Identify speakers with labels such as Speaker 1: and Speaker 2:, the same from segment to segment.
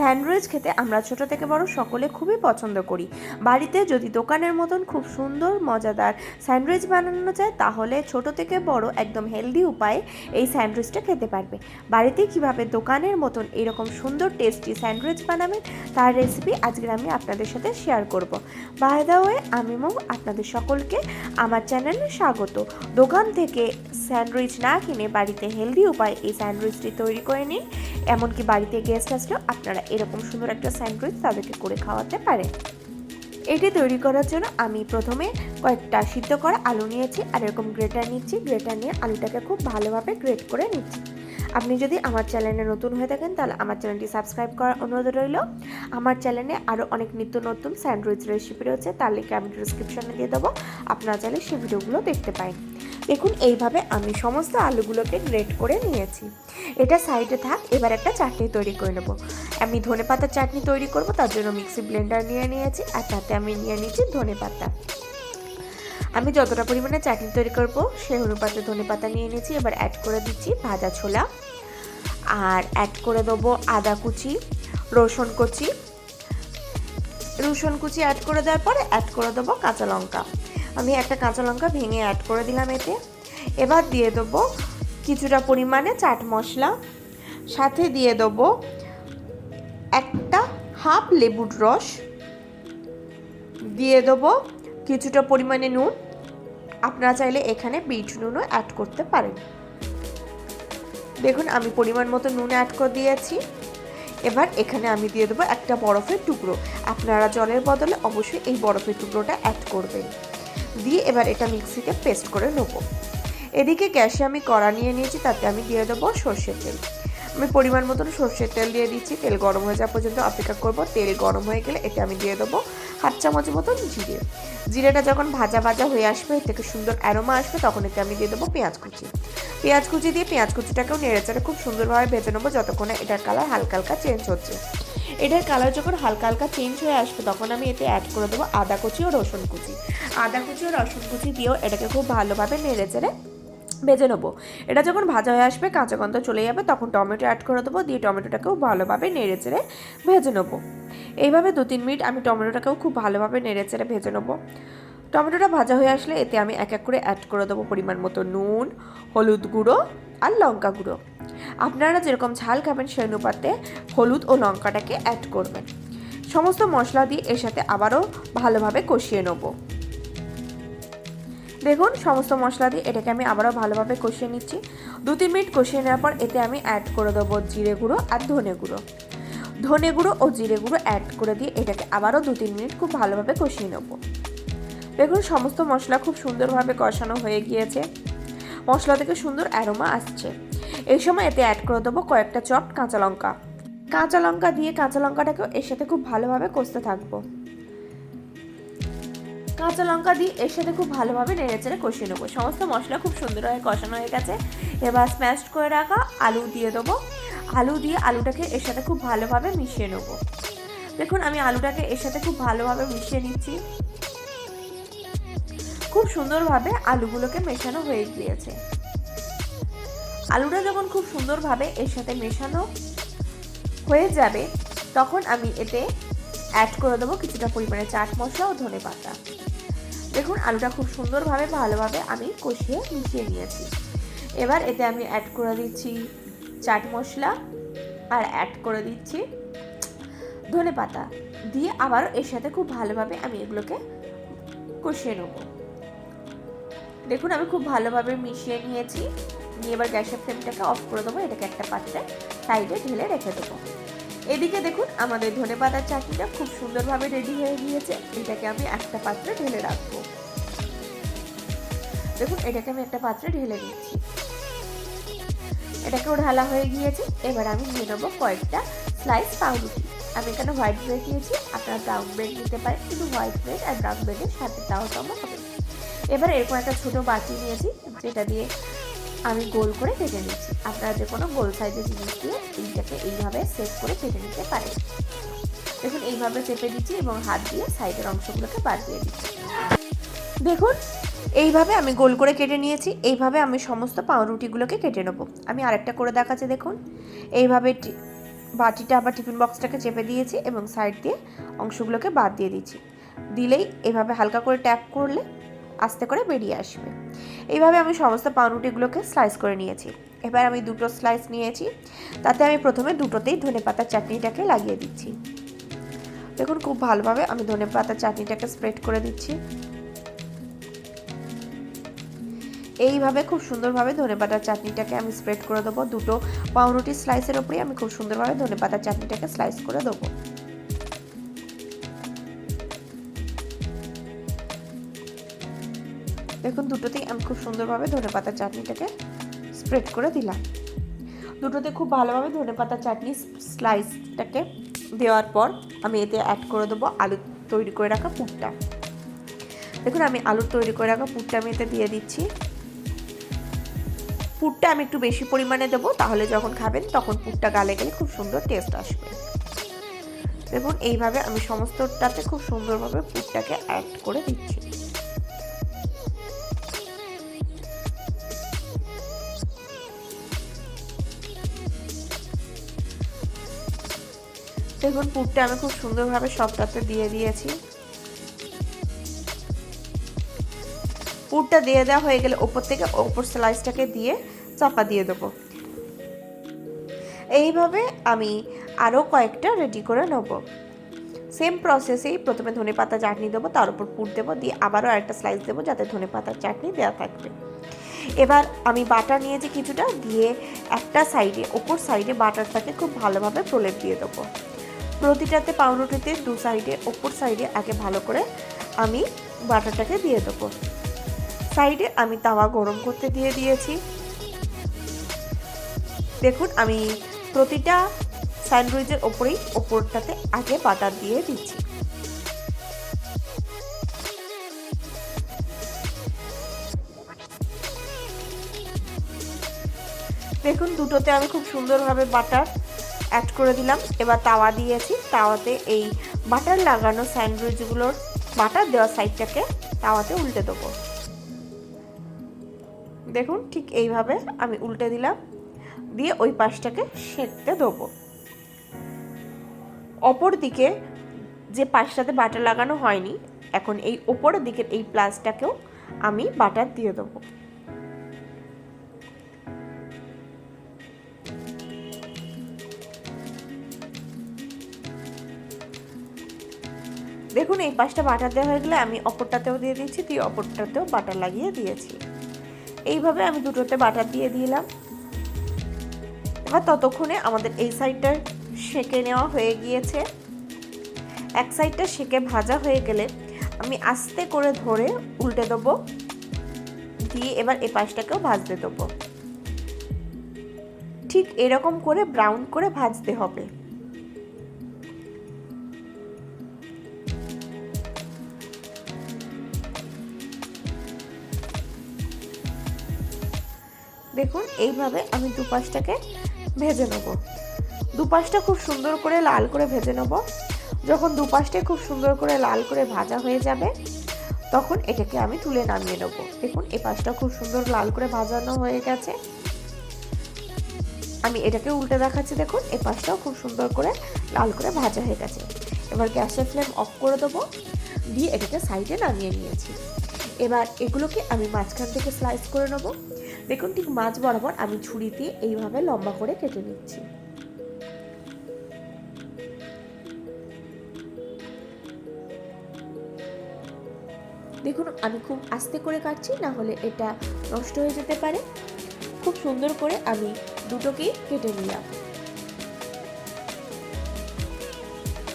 Speaker 1: Sandwich খেতে আমরা ছোট থেকে বড় সকলে খুবই পছন্দ করি। বাড়িতে যদি দোকানের মতন খুব সুন্দর, মজাদার স্যান্ডউইচ বানানো যায়, তাহলে ছোট থেকে বড় একদম হেলদি উপায়ে এই স্যান্ডউইচটা খেতে পারবে। বাড়িতে কীভাবে দোকানের মতন এরকম সুন্দর টেস্টি স্যান্ডউইচ বানাবেন, তার রেসিপি আজকে আমি আপনাদের সাথে শেয়ার করব। বাই দ্য ওয়ে আমি মৌ, আপনাদের সকলকে আমার চ্যানেলে স্বাগত। দোকান থেকে স্যান্ডউইচ না কিনে বাড়িতে হেলদি উপায়ে এই স্যান্ডউইচটি তৈরি করে নিন। এমনকি বাড়িতে গেস্ট আসলেও আপনারা এরকম সুন্দর একটা স্যান্ডউইচ তাদেরকে করে খাওয়াতে পারে। এটি তৈরি করার জন্য আমি প্রথমে কয়েকটা সিদ্ধ করা আলু নিয়েছি আর এরকম গ্রেটার নিচ্ছি। গ্রেটার নিয়ে আলুটাকে খুব ভালোভাবে গ্রেট করে নিচ্ছি। আপনি যদি আমার চ্যানেলে নতুন হয়ে থাকেন, তাহলে আমার চ্যানেলটি সাবস্ক্রাইব করার অনুরোধ রইল। আমার চ্যানেলে আরও অনেক নিত্য নতুন স্যান্ডউইচ রেসিপি রয়েছে, তার লিঙ্ক আমি ডিসক্রিপশনে দিয়ে দেবো। আপনারা চাইলে সেই ভিডিওগুলো দেখতে পারেন। দেখুন, এইভাবে আমি সমস্ত আলুগুলোকে গ্রেট করে নিয়েছি। এটা সাইডে থাক, এবার একটা চাটনি তৈরি করে নেব। আমি ধনে পাতার চাটনি তৈরি করব, তার জন্য মিক্সি ব্লেন্ডার নিয়ে নিয়েছি, আর তাতে আমি নিয়ে নিয়েছি ধনে পাতা আমি যতটা পরিমাণে চাটনি তৈরি করব, সেই অনুপাতে ধনে পাতা নিয়ে নিয়েছি এবার অ্যাড করে দিচ্ছি ভাজা ছোলা। আর অ্যাড করে দেবো আদা কুচি, রসুন কুচি। রসুন কুচি অ্যাড করে দেওয়ার পরে অ্যাড করে দেবো কাঁচা লঙ্কা। আমি একটা কাঁচা লঙ্কা ভেঙে অ্যাড করে দিলাম এতে। এবার দিয়ে দেবো কিছুটা পরিমাণে চাট মশলা। সাথে দিয়ে দেবো একটা হাফ লেবুর রস। দিয়ে দেবো কিছুটা পরিমাণে নুন। আপনারা চাইলে এখানে বিট নুনও অ্যাড করতে পারেন। দেখুন, আমি পরিমাণ মতো নুন অ্যাড করে দিয়েছি। এবার এখানে আমি দিয়ে দেবো একটা বরফের টুকরো। আপনারা জলের বদলে অবশ্যই এই বরফের টুকরোটা অ্যাড করবেন। দিয়ে এবার এটা মিক্সিতে পেস্ট করে নেব। এদিকে গ্যাসে আমি কড়া নিয়ে নিয়েছি, তাতে আমি দিয়ে দেবো সর্ষের তেল। আমি পরিমাণ মতন সর্ষের তেল দিয়ে দিচ্ছি। তেল গরম হয়ে যাওয়া পর্যন্ত অপেক্ষা করব। তেল গরম হয়ে গেলে এতে আমি দিয়ে দেবো হাত চামচ মতন জিরে। জিরেটা যখন ভাজা ভাজা হয়ে আসবে, এর থেকে সুন্দর অ্যারোমা আসবে, তখন এতে আমি দিয়ে দেবো পেঁয়াজ কুচি। পেঁয়াজ কুচি দিয়ে পেঁয়াজ কুচিটাকেও নেড়ে চেড়ে খুব সুন্দরভাবে ভেজে নেব যতক্ষণে এটার কালার হালকা হালকা চেঞ্জ হচ্ছে। এটার কালার যখন হালকা হালকা চেঞ্জ হয়ে আসবে, তখন আমি এতে অ্যাড করে দেবো আদা কুচি ও রসুন কুচি। আদা কুচি ও রসুন কুচি দিয়েও এটাকে খুব ভালোভাবে নেড়ে চেড়ে ভেজে নেব। এটা যখন ভাজা হয়ে আসবে, কাঁচা গন্ধ চলে যাবে, তখন টমেটো অ্যাড করে দেবো, দিয়ে টমেটোটাকেও ভালোভাবে নেড়ে চেড়ে ভেজে নেব। এইভাবে দু তিন মিনিট আমি টমেটোটাকেও খুব ভালোভাবে নেড়ে চেড়ে ভেজে নেব। টমেটোটা ভাজা হয়ে আসলে এতে আমি এক এক করে অ্যাড করে দেবো পরিমাণ মতো নুন, হলুদ গুঁড়ো আর লঙ্কা গুঁড়ো। আপনারা যেরকম ঝাল খাবেন সেই অনুপাতে হলুদ ও লঙ্কাটাকে অ্যাড করবেন। সমস্ত মশলা দিয়ে এর সাথে আবারও ভালোভাবে কষিয়ে নেব। দেখুন, সমস্ত মশলা দিয়ে এটাকে আমি আবারও ভালোভাবে কষিয়ে নিচ্ছি। দু তিন মিনিট কষিয়ে নেওয়ার পর এতে আমি অ্যাড করে দেবো জিরে গুঁড়ো আর ধনে গুঁড়ো। ধনে গুঁড়ো ও জিরে গুঁড়ো অ্যাড করে দিয়ে এটাকে আবারও দু তিন মিনিট খুব ভালোভাবে কষিয়ে নেব। দেখুন, সমস্ত মশলা খুব সুন্দরভাবে কষানো হয়ে গিয়েছে। মশলা থেকে সুন্দর অ্যারোমা আসছে। এই সময় এতে অ্যাড করে দেবো কয়েকটা চপ কাঁচা লঙ্কা। কাঁচা লঙ্কা দিয়ে কাঁচা লঙ্কাটাকেও এর সাথে খুব ভালোভাবে কষতে থাকব। কাঁচা লঙ্কা দিয়ে এর সাথে খুব ভালোভাবে নেড়ে চেড়ে কষিয়ে নেব। সমস্ত মশলা খুব সুন্দরভাবে কষানো হয়ে গেছে। এবার স্ম্যাশ করে রাখা আলু দিয়ে দেবো। আলু দিয়ে আলুটাকে এর সাথে খুব ভালোভাবে মিশিয়ে নেব। দেখুন, আমি আলুটাকে এর সাথে খুব ভালোভাবে মিশিয়ে নিচ্ছি। খুব সুন্দরভাবে আলুগুলোকে মেশানো হয়ে গিয়েছে। আলুটা যখন খুব সুন্দরভাবে এর সাথে মেশানো হয়ে যাবে, তখন আমি এতে অ্যাড করে দেবো কিছুটা পরিমাণে চাট মশলা ও ধনে পাতা। দেখুন, আলুটা খুব সুন্দরভাবে, ভালোভাবে আমি কষিয়ে মিশিয়ে নিয়েছি। এবার এতে আমি অ্যাড করে দিচ্ছি চাট মশলা আর অ্যাড করে দিচ্ছি ধনে পাতা। দিয়ে আবারও এর সাথে খুব ভালোভাবে আমি এগুলোকে কষিয়ে নেব। দেখুন, আমি খুব ভালোভাবে মিশিয়ে নিয়েছি। নিয়ে এবার গ্যাসের ফ্লেমটাকে অফ করে দেবো। এটাকে একটা পাত্রে সাইডে ঢেলে রেখে দেবো। এদিকে দেখুন, আমাদের ধনে পাতার চাটনিটা খুব সুন্দরভাবে রেডি হয়ে গিয়েছে। এটাকে আমি একটা পাত্রে ঢেলে রাখব। দেখুন, এটাকে আমি একটা পাত্রে ঢেলে নিচ্ছি। এটাকেও ঢালা হয়ে গিয়েছে। এবার আমি নিয়ে নেব কয়েকটা স্লাইস পাউরুটি। আমি এখানে হোয়াইট ব্রেড নিয়েছি আপনারা ব্রাউন ব্রেড নিতে পারেন, কিন্তু হোয়াইট ব্রেড আর ব্রাউন ব্রেডের সাথে তাও তেমন হবে। এবার এরকম একটা ছোটো বাটি নিয়েছি, যেটা দিয়ে আমি গোল করে কেটে নিচ্ছি। আপনারা যে কোনো গোল সাইজের জিনিস দিয়ে এইটাকে এইভাবে সেট করে কেটে নিতে পারেন। দেখুন, এইভাবে চেপে দিচ্ছি এবং হাত দিয়ে সাইডের অংশগুলোকে বাদ দিয়ে দিচ্ছি। দেখুন, এইভাবে আমি গোল করে কেটে নিয়েছি। এইভাবে আমি সমস্ত পাউরুটিগুলোকে কেটে নেব। আমি আরেকটা করে দেখাচ্ছি, দেখুন। এইভাবে বাটিটা আবার টিফিন বক্সটাকে চেপে দিয়েছি এবং সাইড দিয়ে অংশগুলোকে বাদ দিয়ে দিচ্ছি। দিলেই এভাবে হালকা করে ট্যাপ করলে আস্তে করে বেরিয়ে আসবে। এইভাবে আমি সমস্ত পাউরুটিগুলোকে স্লাইস করে নিয়েছি। এবার আমি দুটো স্লাইস নিয়েছি। তাতে আমি প্রথমে দুটোতেই ধনে পাতার চাটনিটাকে লাগিয়ে দিচ্ছি। দেখুন, খুব ভালোভাবে আমি ধনে পাতার চাটনিটাকে স্প্রেড করে দিচ্ছি। এইভাবে খুব সুন্দরভাবে ধনে পাতার চাটনিটাকে আমি স্প্রেড করে দেবো। দুটো পাউরুটি স্লাইসের ওপরেই আমি খুব সুন্দরভাবে ধনে পাতার চাটনিটাকে স্লাইস করে দেবো। দেখুন দুটোতেই আমি খুব সুন্দরভাবে ধনে পাতার চাটনিটাকে স্প্রেড করে দিলাম। দুটোতে খুব ভালোভাবে ধনে পাতার চাটনি স্লাইসটাকে দেওয়ার পর আমি এতে অ্যাড করে দেবো আলু তৈরি করে রাখা পুরটা। দেখুন, আমি আলুর তৈরি করে রাখা পুরটা আমি এতে দিয়ে দিচ্ছি। পুরটা আমি একটু বেশি পরিমাণে দেবো, তাহলে যখন খাবেন তখন পুরটা গালে গেলে খুব সুন্দর টেস্ট আসবে। দেখুন, এইভাবে আমি সমস্তটাতে খুব সুন্দরভাবে পুরটাকে অ্যাড করে দিচ্ছি। দেখুন, পুরটা আমি খুব সুন্দরভাবে সবটাতে দিয়ে দিয়েছি। পুরটা দিয়ে দেওয়া হয়ে গেলে ওপর থেকে ওপর স্লাইসটাকে দিয়ে চাপা দিয়ে দেবো। এইভাবে আমি আরও কয়েকটা রেডি করে নেব। সেম প্রসেসেই প্রথমে ধনে পাতা চাটনি দেবো, তার উপর পুর দেবো, দিয়ে আবারও আরেকটা স্লাইস দেবো যাতে ধনে পাতার চাটনি দেওয়া থাকবে। এবার আমি বাটার নিয়েছি কিছুটা, দিয়ে একটা সাইডে ওপর সাইডে বাটারটাকে খুব ভালোভাবে প্রলেপ দিয়ে দেবো। প্রতিটাতে পাউরুটিতে দু সাইডে, ওপর সাইডে আগে ভালো করে আমি বাটারটাকে দিয়ে দেবো। সাইডে আমি তাওয়া গরম করতে দিয়ে দিয়েছি। দেখুন, আমি প্রতিটা স্যান্ডউইচের ওপরেই ওপরটাতে আগে বাটার দিয়ে দিচ্ছি। দেখুন, দুটোতে আমি খুব সুন্দরভাবে বাটার অ্যাড করে দিলাম। এবার তাওয়া দিয়েছি। তাওয়াতে এই বাটার লাগানো স্যান্ডউইচগুলোর বাটার দেওয়া সাইডটাকে তাওয়াতে উল্টে দেবো। দেখুন, ঠিক এইভাবে আমি উল্টে দিলাম। দিয়ে ওই পাশটাকে সেঁকতে দেবো। অপর দিকে যে পাশটাতে বাটার লাগানো হয়নি, এখন এই ওপরের দিকের এই প্লাসটাকেও আমি বাটার দিয়ে দেবো। দেখুন, এই পাশটা বাটার দেওয়া হয়ে গেলে আমি অপরটাতেও দিয়ে দিচ্ছি, দিয়ে অপরটাতেও বাটার লাগিয়ে দিয়েছি। এইভাবে আমি দুটোতে বাটার দিয়ে দিলাম। এবার ততক্ষণে আমাদের এই সাইডটা সেঁকে নেওয়া হয়ে গিয়েছে। এক সাইডটা সেঁকে ভাজা হয়ে গেলে আমি আস্তে করে ধরে উল্টে দেবো, দিয়ে এবার এ পাশটাকেও ভাজতে দেবো। ঠিক এরকম করে ব্রাউন করে ভাজতে হবে। দেখুন, এইভাবে আমি দুপাশটাকে ভেজে নেব। দুপাশটা খুব সুন্দর করে লাল করে ভেজে নেব। যখন দুপাশটাই খুব সুন্দর করে লাল করে ভাজা হয়ে যাবে, তখন এটাকে আমি তুলে নামিয়ে নেব। দেখুন এই পাশটা খুব সুন্দর লাল করে ভাজানো হয়ে গেছে। আমি এটাকে উল্টে দেখাচ্ছি, দেখুন এই পাশটাও খুব সুন্দর করে লাল করে ভাজা হয়ে গেছে। এবার গ্যাসের ফ্লেম অফ করে দেবো। দিয়ে এটাকে সাইডে নামিয়ে নিয়েছি। এবার এগুলোকে আমি মাঝখান থেকে স্লাইস করে নেব। দেখুন ঠিক মাছ বরাবর আমি ছুরি দিয়ে এইভাবে লম্বা করে কেটে নিচ্ছি। দেখুন আমি খুব আস্তে করে কাটছি, না হলে এটা নষ্ট হয়ে যেতে পারে। খুব সুন্দর করে আমি দুটোকেই কেটে নিলাম।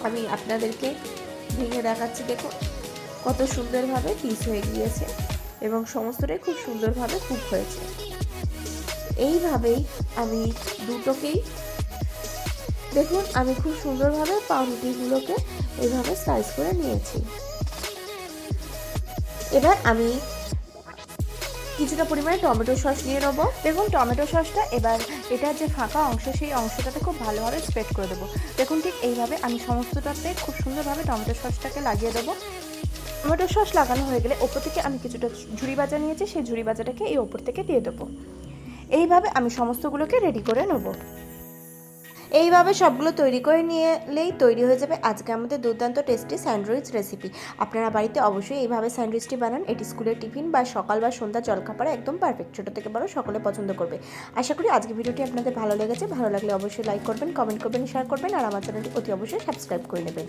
Speaker 1: আমি আপনাদেরকে ভেঙে দেখাচ্ছি, দেখুন কত সুন্দরভাবে পিস হয়ে গিয়েছে। এবং সমস্তটাই খুব সুন্দরভাবে কুক হয়েছে। এইভাবেই আমি দুটোকেই দেখুন, আমি খুব সুন্দরভাবে পাউরুটিগুলোকে এইভাবে স্লাইস করে নিয়েছি। এবার আমি কিছুটা পরিমাণে টমেটো সস নিয়ে নেব।
Speaker 2: দেখুন, টমেটো সসটা এবার এটার যে ফাঁকা অংশ, সেই অংশটাতে খুব ভালোভাবে স্প্রেড করে দেবো। দেখুন, ঠিক এইভাবে আমি সমস্তটাতে খুব সুন্দরভাবে টমেটো সসটাকে লাগিয়ে দেবো। টমেটো সস লাগানো হয়ে গেলে ওপর থেকে আমি কিছুটা ঝুড়ি বাজা নিয়েছি, সেই ঝুড়ি বাজাটাকে এই ওপর থেকে দিয়ে দেবো। এইভাবে আমি সমস্তগুলোকে রেডি করে নেব।
Speaker 1: এইভাবে সবগুলো তৈরি করে নিয়েলেই তৈরি হয়ে যাবে আজকে আমাদের দুর্দান্ত টেস্টি স্যান্ডউইচ রেসিপি আপনারা বাড়িতে অবশ্যই এইভাবে স্যান্ডউইচটি বানান, এটি স্কুলের টিফিন বা সকাল বা সন্ধ্যা জলখাবারে একদম পারফেক্ট ছোটো থেকে বড় সকলে পছন্দ করবে। আশা করি আজকে ভিডিওটি আপনাদের ভালো লেগেছে, ভালো লাগলে অবশ্যই লাইক করবেন কমেন্ট করবেন শেয়ার করবেন, আর আমার চ্যানেলটি অতি অবশ্যই সাবস্ক্রাইব করে নেবেন।